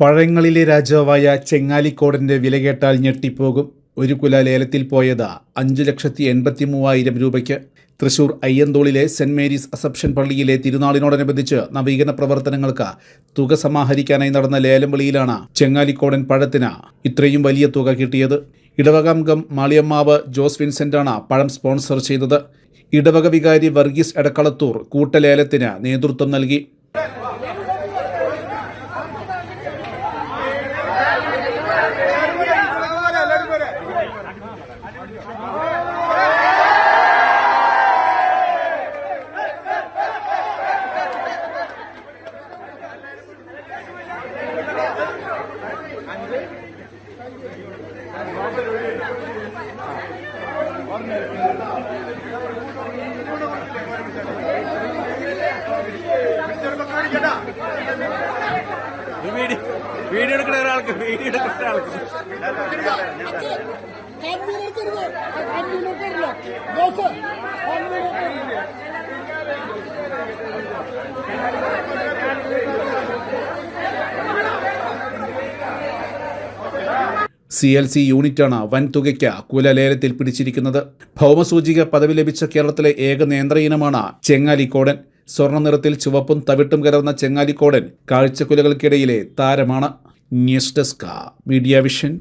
പഴങ്ങളിലെ രാജാവായ ചെങ്ങാലിക്കോടന്റെ വില കേട്ടാൽ ഞെട്ടിപ്പോകും. ഒരു കുല ലേലത്തിൽ പോയത് അഞ്ചു ലക്ഷത്തി എൺപത്തി മൂവായിരം രൂപയ്ക്ക്. തൃശൂർ അയ്യന്തോളിലെ സെന്റ് മേരീസ് അസപ്ഷൻ പള്ളിയിലെ തിരുനാളിനോടനുബന്ധിച്ച് നവീകരണ പ്രവർത്തനങ്ങൾക്ക് തുക സമാഹരിക്കാനായി നടന്ന ലേലം വിളിയിലാണ് ചെങ്ങാലിക്കോടൻ പഴത്തിന് ഇത്രയും വലിയ തുക കിട്ടിയത്. ഇടവകാംഗം മാളിയമ്മാവ് ജോസ് വിൻസെന്റാണ് പഴം സ്പോൺസർ ചെയ്തത്. ഇടവക വികാരി വർഗീസ് എടക്കളത്തൂർ കൂട്ടലേലത്തിന് നേതൃത്വം നൽകി. വീഡിയോ വീഡിയോ എടുക്കുന്ന ഒരാൾക്ക് വീഡിയോ എടുക്കുന്ന ഒരാൾക്ക് സി എൽ സി യൂണിറ്റാണ് വൻതുകയ്ക്ക് കുലലേലത്തിൽ പിടിച്ചിരിക്കുന്നത്. ഭൗമസൂചിക പദവി ലഭിച്ച കേരളത്തിലെ ഏക നേന്ത്രയിനമാണ് ചെങ്ങാലിക്കോടൻ. സ്വർണ നിറത്തിൽ ചുവപ്പും തവിട്ടും കലർന്ന ചെങ്ങാലിക്കോടൻ കാഴ്ചക്കുലകൾക്കിടയിലെ താരമാണ്. News desk media vision.